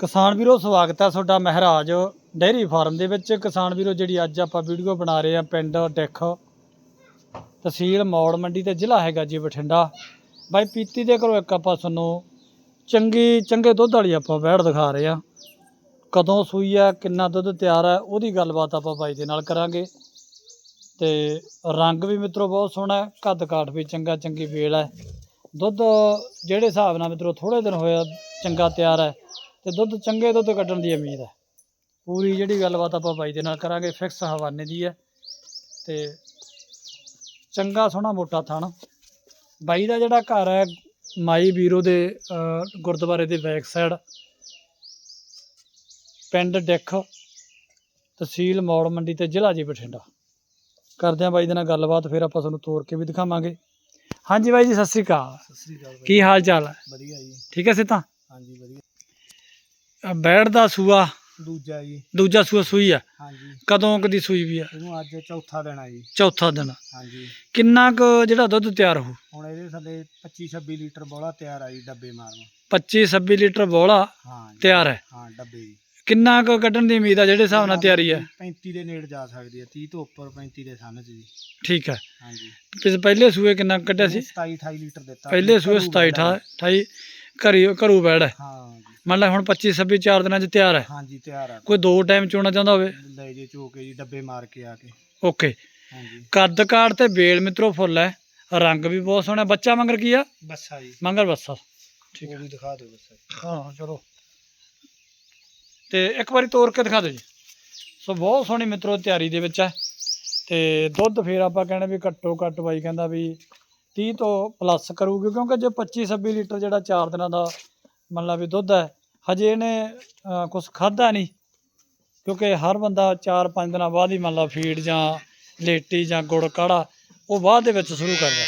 ਕਿਸਾਨ ਵੀਰੋ, ਸਵਾਗਤ ਹੈ ਤੁਹਾਡਾ ਮਹਿਰਾਜ ਡੇਅਰੀ ਫਾਰਮ ਦੇ ਵਿੱਚ। ਕਿਸਾਨ ਵੀਰੋ, ਜਿਹੜੀ ਅੱਜ ਆਪਾਂ ਵੀਡੀਓ ਬਣਾ ਰਹੇ ਆ ਪਿੰਡ ਡਿੱਖ ਤਹਿਸੀਲ ਮੌੜ ਮੰਡੀ ਤੇ ਜ਼ਿਲ੍ਹਾ ਹੈਗਾ ਜੀ ਬਠਿੰਡਾ। ਬਾਈ, ਪੀਤੀ ਦੇ ਘਰੋਂ ਇੱਕ ਆਪਾਂ ਤੁਹਾਨੂੰ ਚੰਗੀ, ਚੰਗੇ ਦੁੱਧ ਵਾਲੀ ਆਪਾਂ ਵੈੜ ਦਿਖਾ ਰਹੇ ਆ ਕਦੋਂ ਸੂਈ ਆ ਕਿੰਨਾ ਦੁੱਧ ਤਿਆਰ ਹੈ, ਉਹਦੀ ਗੱਲਬਾਤ ਆਪਾਂ ਬਾਈ ਦੇ ਨਾਲ ਕਰਾਂਗੇ। ਤੇ ਰੰਗ ਵੀ ਮਿੱਤਰੋ ਬਹੁਤ ਸੋਹਣਾ ਹੈ ਕੱਦ ਕਾਠ ਵੀ ਚੰਗਾ, ਚੰਗੀ ਵੇਲ ਹੈ। ਦੁੱਧ ਜਿਹੜੇ ਹਿਸਾਬ ਨਾਲ ਮਿੱਤਰੋ ਥੋੜੇ ਦਿਨ ਹੋਇਆ ਚੰਗਾ ਤਿਆਰ ਹੈ। ਤੇ ਦੁੱਧ ਚੰਗੇ ਦੁੱਧ ਕੱਢਣ ਦੀ ਉਮੀਦ ਹੈ। ਪੂਰੀ ਜਿਹੜੀ ਗੱਲਬਾਤ ਆਪਾਂ ਬਾਈ ਦੇ ਨਾਲ ਕਰਾਂਗੇ ਫਿਕਸ ਹਵਾਨੇ ਦੀ ਹੈ। ਤੇ ਚੰਗਾ ਸੋਹਣਾ ਮੋਟਾ ਥਣ। ਬਾਈ ਦਾ ਜਿਹੜਾ ਘਰ ਹੈ ਮਾਈ ਵੀਰੋ ਦੇ ਗੁਰਦੁਆਰੇ ਦੇ ਬੈਕ ਸਾਈਡ ਪਿੰਡ ਡਿੱਖ ਤਹਿਸੀਲ ਮੌੜ ਮੰਡੀ ਤੇ ਜ਼ਿਲ੍ਹਾ ਜੀ ਬਠਿੰਡਾ। ਕਰਦੇ ਹਾਂ ਬਾਈ ਦੇ ਨਾਲ ਗੱਲਬਾਤ ਫਿਰ ਆਪਾਂ ਤੁਹਾਨੂੰ ਤੋਰ ਕੇ ਵੀ ਦਿਖਾਵਾਂਗੇ। ਹਾਂਜੀ ਬਾਈ ਜੀ ਸਤਿ ਸ੍ਰੀ ਅਕਾਲ। ਸਤਿ ਸ੍ਰੀ ਅਕਾਲ ਕੀ ਹਾਲ ਚਾਲ ਹੈ? ਵਧੀਆ ਜੀ। ਠੀਕ ਹੈ ਸਿੱਧਾ? ਹਾਂਜੀ ਵਧੀਆ। ਅ, ਬੈੜ ਦਾ ਸੂਆ। ਦੂਜਾ ਜੀ। ਦੂਜਾ ਸੂਆ ਸੂਈ ਆ। ਹਾਂਜੀ। ਕਦੋਂ ਕਦੀ ਸੂਈ ਵੀ ਆ? ਇਹਨੂੰ ਅੱਜ ਚੌਥਾ ਦੇਣਾ ਜੀ। ਚੌਥਾ ਦਿਨ। ਹਾਂਜੀ। ਕਿੰਨਾ ਕੁ ਜਿਹੜਾ ਦੁੱਧ ਤਿਆਰ ਹੋ? ਹੁਣ ਇਹਦੇ ਥੱਲੇ 25 26 ਲੀਟਰ ਬੋਲਾ ਤਿਆਰ ਆ ਜੀ ਡੱਬੇ ਮਾਰਨ। 25 26 ਲੀਟਰ ਬੋਲਾ ਹਾਂ ਜੀ, ਤਿਆਰ ਹੈ? ਹਾਂ ਡੱਬੇ ਜੀ। ਕਿੰਨਾ ਕੁ ਕੱਢਣ ਦੀ ਉਮੀਦ ਆ ਜਿਹੜੇ ਹਿਸਾਬ ਨਾਲ ਤਿਆਰੀ ਹੈ 35 ਦੇ ਨੇੜ ਜਾ ਸਕਦੀ ਹੈ 30 ਤੋਂ ਉੱਪਰ 35 ਦੇ ਚ ਜੀ। ਠੀਕ ਹੈ। ਹਾਂਜੀ। ਪਿਛ- ਪਹਿਲੇ ਸੂਏ ਕਿੰਨਾ ਕੁ ਕੱਢਿਆ ਸੀ? 27 28 ਲੀਟਰ ਦਿੱਤਾ। ਪਹਿਲੇ ਸੂਏ ਘਰੂ 27 ਬੈਠਾ। 28 ਘਰੀ ਘਰੂ ਬੈੜ ਹੈ। ਮੰਨ ਲੈ ਹੁਣ 25 26 ਚਾਰ ਦਿਨਾਂ 'ਚ ਤਿਆਰ ਹੈ। ਹਾਂਜੀ ਤਿਆਰ ਆ ਕੋਈ ਦੋ ਟਾਈਮ ਚੋਣਾ ਚਾਹੁੰਦਾ ਹੋਵੇ? ਲੈ ਜੇ ਚੋਕੇ ਜੀ ਡੱਬੇ ਮਾਰ ਕੇ ਆ ਕੇ। ਓਕੇ। ਹਾਂਜੀ। ਕੱਦ ਕਾੜ ਤੇ ਬੇਲ ਮਿੱਤਰੋ ਫੁੱਲ ਹੈ। ਰੰਗ ਵੀ ਬਹੁਤ ਸੋਹਣਾ ਬੱਚਾ ਮੰਗਰ ਕੀ ਆ? ਬੱਸਾ ਜੀ। ਮੰਗਰ ਬੱਸਾ। ਠੀਕ ਉਹ ਵੀ ਦਿਖਾ ਦਿਓ ਬੱਸਾ ਹਾਂ ਚਲੋ। ਤੇ ਇੱਕ ਵਾਰੀ ਤੋੜ ਕੇ ਦਿਖਾ ਦਿਓ ਜੀ। ਸੋ ਬਹੁਤ ਸੋਹਣੀ ਮਿੱਤਰੋ ਤਿਆਰੀ ਦੇ ਵਿੱਚ ਹੈ। ਤੇ ਦੁੱਧ ਫੇਰ ਆਪਾਂ ਕਹਿੰਦੇ ਵੀ ਘੱਟੋ ਘੱਟ ਬਾਈ ਕਹਿੰਦਾ ਵੀ 30 ਤੋਂ ਪਲੱਸ ਕਰੂਗੀ ਕਿਉਂਕਿ ਜੇ 25 26 ਲੀਟਰ ਜਿਹੜਾ 4 ਦਿਨਾਂ ਦਾ ਮੰਨ ਲਾ ਵੀ ਦੁੱਧ ਹੈ। ਹਜੇ ਇਹਨੇ ਕੁਝ ਖਾਦਾ ਨਹੀਂ, ਕਿਉਂਕਿ ਹਰ ਬੰਦਾ 4-5 ਦਿਨਾਂ ਬਾਅਦ ਹੀ ਮੰਨ ਲਾ ਫੀਡ ਜਾਂ ਲੇਟੀ ਜਾਂ ਗੁੜ ਕਾੜਾ, ਉਹ ਬਾਅਦ ਦੇ ਵਿੱਚ ਸ਼ੁਰੂ ਕਰਦਾ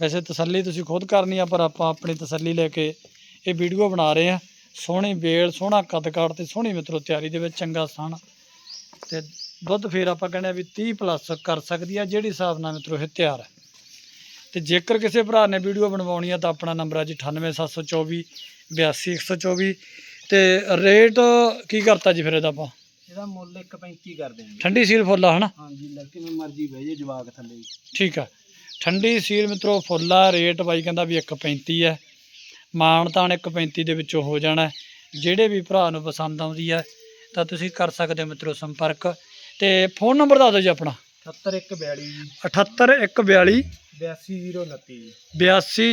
ਵੈਸੇ ਤਸੱਲੀ ਤੁਸੀਂ ਖੁਦ ਕਰਨੀ ਆ, ਪਰ ਆਪਾਂ ਆਪਣੀ ਤਸੱਲੀ ਲੈ ਕੇ ਇਹ ਵੀਡੀਓ ਬਣਾ ਰਹੇ ਆ। ਸੋਹਣੀ ਬੇਲ ਸੋਹਣਾ ਕੱਦ ਕਾਠ ਤੇ ਸੋਹਣੀ ਮਿੱਤਰੋ ਤਿਆਰੀ ਦੇ ਵਿੱਚ ਚੰਗਾ ਸਣ ਤੇ ਦੁੱਧ ਫੇਰ ਆਪਾਂ ਕਹਿੰਦੇ ਆ ਵੀ 30 ਪਲੱਸ ਕਰ ਸਕਦੀ ਆ, ਜਿਹੜੀ ਹਿਸਾਬ ਨਾਲ ਮਿੱਤਰੋ ਇਹ ਤਿਆਰ ਹੈ। ਤੇ ਜੇਕਰ ਕਿਸੇ ਭਰਾ ਨੇ ਵੀਡੀਓ ਬਣਵਾਉਣੀ ਆ ਤਾਂ ਆਪਣਾ ਨੰਬਰ ਆ ਜੀ 98724 82124 ਤੇ ਰੇਟ ਕੀ ਕਰਤਾ ਜੀ ਫਿਰ ਇਹਦਾ ਆਪਾਂ? ਇਹਦਾ ਮੁੱਲ 1.35 ਕਰਦੇ ਆਂ ਜੀ ਠੰਡੀ ਸੀਲ ਫੁੱਲ ਆ ਹਨਾ? ਹਾਂਜੀ ਲੈ ਕਿਵੇਂ ਮਰਜ਼ੀ ਬਹਿ ਜੇ ਜਵਾਕ ਥੱਲੇ ਠੀਕ ਆ। ਠੰਡੀ ਸੀਲ ਮਿੱਤਰੋ ਫੁੱਲ ਆ ਰੇਟ ਬਾਈ ਕਹਿੰਦਾ ਵੀ 1.35 ਹੈ ਮਾਣ ਤਾਣ 1.35 ਦੇ ਵਿੱਚੋਂ ਹੋ ਜਾਣਾ। ਹੈ। ਜਿਹੜੇ ਵੀ ਭਰਾ ਨੂੰ ਪਸੰਦ ਆਉਂਦੀ ਹੈ ਤਾਂ ਤੁਸੀਂ ਕਰ ਸਕਦੇ ਹੋ ਮਿੱਤਰੋ ਸੰਪਰਕ। ਤੇ ਫੋਨ ਨੰਬਰ ਦੱਸ ਦਿਓ ਜੀ ਆਪਣਾ। 7142 ਜੀ 78142 82029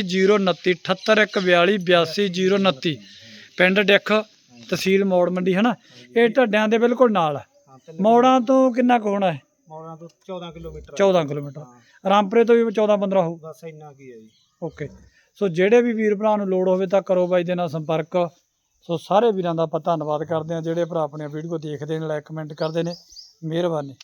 ਜੀ 82029 78142 82029 ਪਿੰਡ ਡਿੱਖ ਤਹਿਸੀਲ ਮੌੜ ਮੰਡੀ ਹੈ ਨਾ ਇਹ ਢੱਡਿਆਂ ਦੇ ਬਿਲਕੁਲ ਨਾਲ ਮੌੜਾਂ। ਤੋਂ ਕਿੰਨਾ ਕੁ ਹੋਣਾ ਹੈ ਮੌੜਾਂ ਤੋਂ 14 ਕਿਲੋਮੀਟਰ। 14 ਕਿਲੋਮੀਟਰ। ਰਾਮਪੁਰੇ ਤੋਂ ਵੀ 14 15 ਹੋਊ। ਬਸ ਇੰਨਾ ਕੀ ਹੈ ਜੀ। ਓਕੇ। ਸੋ ਜਿਹੜੇ ਵੀ ਵੀਰ ਭਰਾ ਨੂੰ ਲੋੜ ਹੋਵੇ ਤਾਂ ਕਰੋ ਬਾਈ ਦੇ ਨਾਲ ਸੰਪਰਕ। ਸੋ ਸਾਰੇ ਵੀਰਾਂ ਦਾ ਆਪਾਂ ਧੰਨਵਾਦ ਕਰਦੇ ਹਾਂ। ਜਿਹੜੇ ਭਰਾ ਆਪਣੀਆਂ ਵੀਡੀਓ ਦੇਖਦੇ ਨੇ ਲਾਈਕ ਕਮੈਂਟ ਕਰਦੇ ਨੇ ਮਿਹਰਬਾਨੀ।